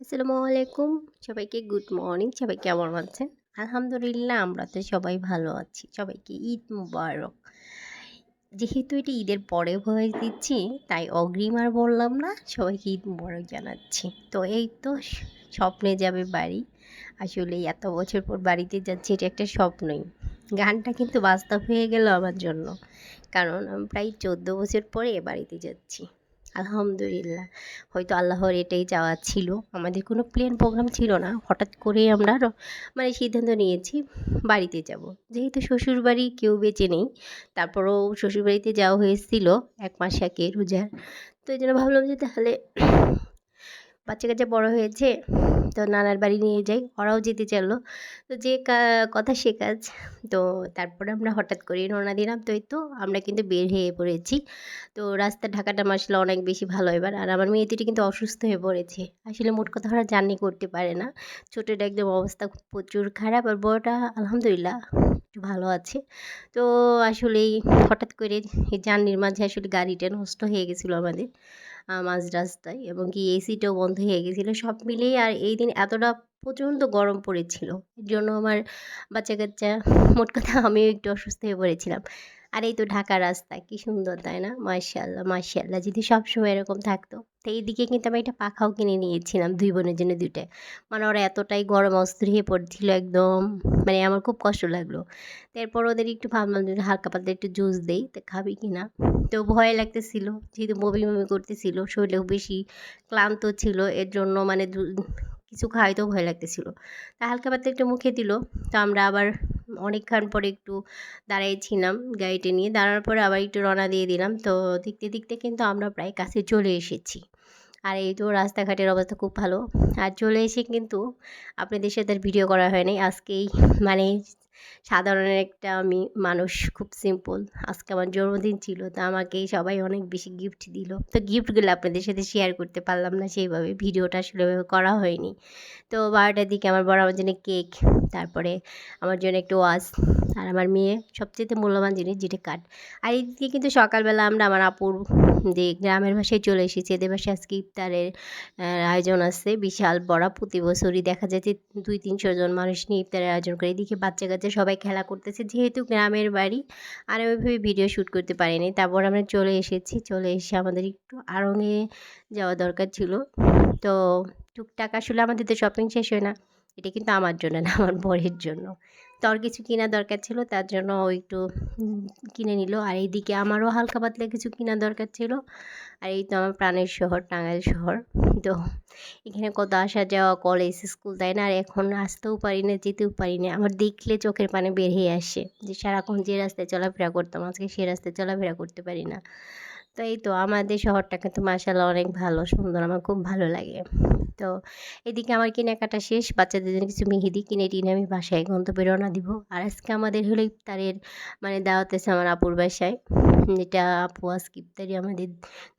আসসালামু আলাইকুম সবাইকে গুড মর্নিং, সবাই কেমন আছেন? আলহামদুলিল্লাহ, আমরা তো সবাই ভালো আছি। সবাইকে ঈদ মুবারক। যেহেতু এটি ঈদের পরে ভয়েস দিচ্ছি, তাই অগ্রিম আর বললাম না, সবাইকে ঈদ মুবারক জানাচ্ছি। তো এই তো স্বপ্নে যাবে বাড়ি। আসলে এত বছর পর বাড়িতে যাচ্ছি, এটা একটা স্বপ্নই। গানটা কিন্তু বাস্তব হয়ে গেল আমার জন্য। কারণ আমি প্রায় চোদ্দ বছর পরে বাড়িতে যাচ্ছি। আলহামদুলিল্লাহ। হয়তো আল্লাহর এটাই চাওয়া ছিল। আমাদের কোনো প্লেন প্রোগ্রাম ছিল না। হঠাৎ করেই আমরা মানে সিদ্ধান্ত নিয়েছি বাড়িতে যাব। যেহেতু শ্বশুরবাড়ি কেউ বেঁচে নেই, তারপরেও শ্বশুরবাড়িতে যাওয়া হয়েছিল এক মাস আগে রোজার। তো এই জন্য ভাবলাম যে তাহলে বাচ্চা কাচ্চা বড় হয়েছে, তো নানার বাড়ি নিয়ে যাই, ওরাও যেতে চাইলো। তো যে কথা সে কাজ। তো তারপরে আমরা হঠাৎ করে রওনা দিলাম। তো এই তো আমরা কিন্তু বের হয়ে পড়েছি। তো রাস্তা ঢাকাটা মাসলে অনেক বেশি ভালো এবার। আর আমার মেয়ে দুটি কিন্তু অসুস্থ হয়ে পড়েছে। আসলে মোট কথা ওরা জার্নি করতে পারে না। ছোটোটা একদম অবস্থা প্রচুর খারাপ আর বড়টা আলহামদুলিল্লাহ একটু ভালো আছে। তো আসলেই হঠাৎ করে এই জার্নির মাঝে আসলে গাড়িটা নষ্ট হয়ে গেছিল আমাদের। মাঝ রাস্তায় এবং কি এসিটাও বন্ধ হয়ে গেছিল। সব মিলিয়ে আর এই দিন এতটা প্রচণ্ড গরম পড়েছিল। এর জন্য আমার বাচ্চা কাচ্চা মোট কথা আমিও একটু অসুস্থ হয়ে পড়েছিলাম। আর এই তো ঢাকা রাস্তা, কি সুন্দর, তাই না? মার্শাল্লাহ মার্শাল্লাহ যদি সবসময় এরকম থাকতো। তো এইদিকে কিন্তু আমি একটা পাখাও কিনে নিয়েছিলাম, দুই বোনের জন্য দুইটাই মানে ওরা এতটাই গরম অস্থির হয়ে পড়ছিল একদম মানে আমার খুব কষ্ট লাগল। তারপর ওদের একটু ভাবলাম যে হালকা পাতলা একটু জুস দেই, তো খাবি কি না? তো ভয় লাগতেছিল, যেহেতু বমি বমি করতেছিল, শরীরেও বেশি ক্লান্ত ছিল, এর জন্য মানে কিছু খাইতেও ভয় লাগতেছিল। তা হালকা পাতলা একটু মুখে দিল। তো আমরা আবার অনেকক্ষণ পরে একটু দাঁড়িয়েছিলাম গাড়িটা নিয়ে। দাঁড়ানোর পরে আবার একটু রওনা দিয়ে দিলাম। তো দেখতে দেখতে কিন্তু আমরা প্রায় কাছে চলে এসেছি। আর এই তো রাস্তাঘাটের অবস্থা খুব ভালো। আর চলে এসে কিন্তু আপনাদের সাথে ভিডিও করা হয়নি আজকেই মানে সাধারণ একটা আমি মানুষ, খুব সিম্পল আজকে আমার জন্মদিন ছিল, তো আমাকে সবাই অনেক বেশি গিফট দিল। তো গিফটগুলো আপনাদের সাথে শেয়ার করতে পারলাম না, সেইভাবে ভিডিওটা আসলে করা হয়নি। তো বারোটার দিকে আমার বড় আমার জন্য কেক তারপরে আমার জন্য একটু ওয়াশ আর আমার মেয়ে সবচেয়ে মূল্যবান জিনিস যেটা কাঠ। আর এদিকে কিন্তু সকালবেলা আমরা আমার আপুর যে গ্রামের ভাষায় চলে এসেছি। এদের ভাষায় আজকে ইফতারের আয়োজন আছে। বিশাল বড় প্রতি বছরই দেখা যায় যে দুই তিনশো জন মানুষ নিয়ে ইফতারের আয়োজন করে। এদিকে বাচ্চা কাচ্চা সবাই খেলা করতেছে। যেহেতু গ্রামের বাড়ি, আর ওইভাবে ভিডিও শ্যুট করতে পারিনি। তারপর আমরা চলে এসেছি। চলে এসে আমাদের একটু আড়ঙে যাওয়া দরকার ছিল। তো টুকটাক আসলে আমাদের তো শপিং শেষ হয় না। এটা কিন্তু আমার জন্য না, আমার বরের জন্য। তোর কিছু কেনা দরকার ছিল, তার জন্য ও একটু কিনে নিল। আর এইদিকে আমারও হালকা পাতলা কিছু কেনা দরকার ছিল। আর এই তো আমার প্রাণের শহর, টাঙ্গাইল শহর। তো এখানে কত আসা যাওয়া কলেজ স্কুল তাই না? আর এখন আসতেও পারি না, যেতেও পারি না। আমার দেখলে চোখের পানে বের হয়ে আসে যে সারাক্ষণ যে রাস্তায় চলাফেরা করতাম, আজকে সে রাস্তায় চলাফেরা করতে পারি না। তো এই তো আমাদের শহরটা কিন্তু মার্শাল্লাহ অনেক ভালো, সুন্দর, আমার খুব ভালো লাগে। তো এদিকে আমার কেনাকাটা শেষ, বাচ্চাদের জন্য কিছু মেহেদি কিনে টিনে আমি বাসায় গন্তব্যে রওনা দিব। আর আজকে আমাদের হলো ইফতারের মানে দাওয়াত আছে আমার আপুর বাসায়। এটা আপু আজকে ইফতারি আমাদের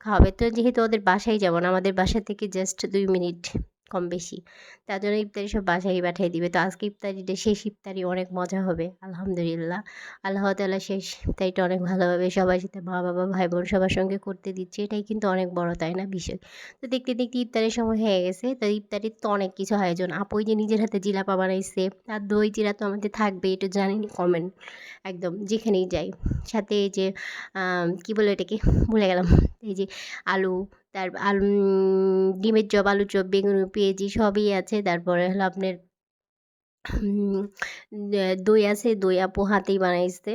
খাওয়াবে। তো যেহেতু ওদের বাসায় যাব না, আমাদের বাসা থেকে জাস্ট দুই মিনিট কম বেশি। তার জন্য ইফতারি সব বাসায় পাঠিয়ে দিবে। তো আজকে ইফতারিটা, শেষ ইফতারি অনেক মজা হবে, আলহামদুলিল্লাহ। আল্লাহ তালা শেষ ইফতারিটা অনেক ভালোভাবে সবার সাথে মা, বাবা ভাই বোন সবার সঙ্গে করতে দিচ্ছে। এটাই কিন্তু অনেক বড়, তাই না, বিষয়? তো দেখতে দেখতে ইফতারের সময় হয়ে গেছে। তো ইফতারির তো অনেক কিছু আয়োজন। আপুই যে নিজের হাতে জিলাপা বানাইছে আর দই জিরা তো আমাদের থাকবে এটা জানিনি কমেন্ট একদম যেখানেই যাই। সাথে এই যে কী বলে এটাকে ভুলে গেলাম, এই যে আলু তার আলু ডিমের চপ, আলুর চপ, বেগুন, পেঁয়াজি সবই আছে। তারপরে হলো আপনার দই আছে। দই আপু হাতেই বানাইছে।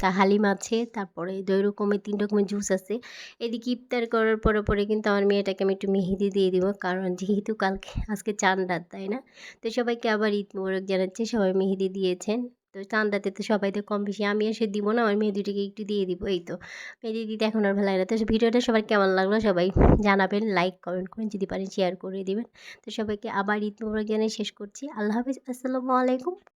তা হালিম আছে। তারপরে দুই রকমের, তিন রকমের জুস আছে। এদিকে ইফতার করার পরে পরে কিন্তু আমার মেয়েটাকে আমি একটু মেহেদি দিয়ে দিব। কারণ যেহেতু কালকে, আজকে চান রাত, তাই না? তো সবাইকে আবার ঈদ মোবারক জানাচ্ছে। সবাই মেহেদি দিয়েছেন। তো চান্দাতে তো সবাই তো কম বেশি, আমি এসে দিব না, আমার মেয়ে দুটিকে একটু দিয়ে দিব, এই তো। মেহেদি দিতে এখন আর ভালো লাগে না। তো ভিডিওটা সবার কেমন লাগল সবাই জানাবেন লাইক কমেন্ট করেন যদি পারেন শেয়ার করে দেবেন। তো সবাইকে আবার ঈদ মোবারক জানিয়ে শেষ করছি। আল্লাহ হাফিজ, আসসালামু আলাইকুম।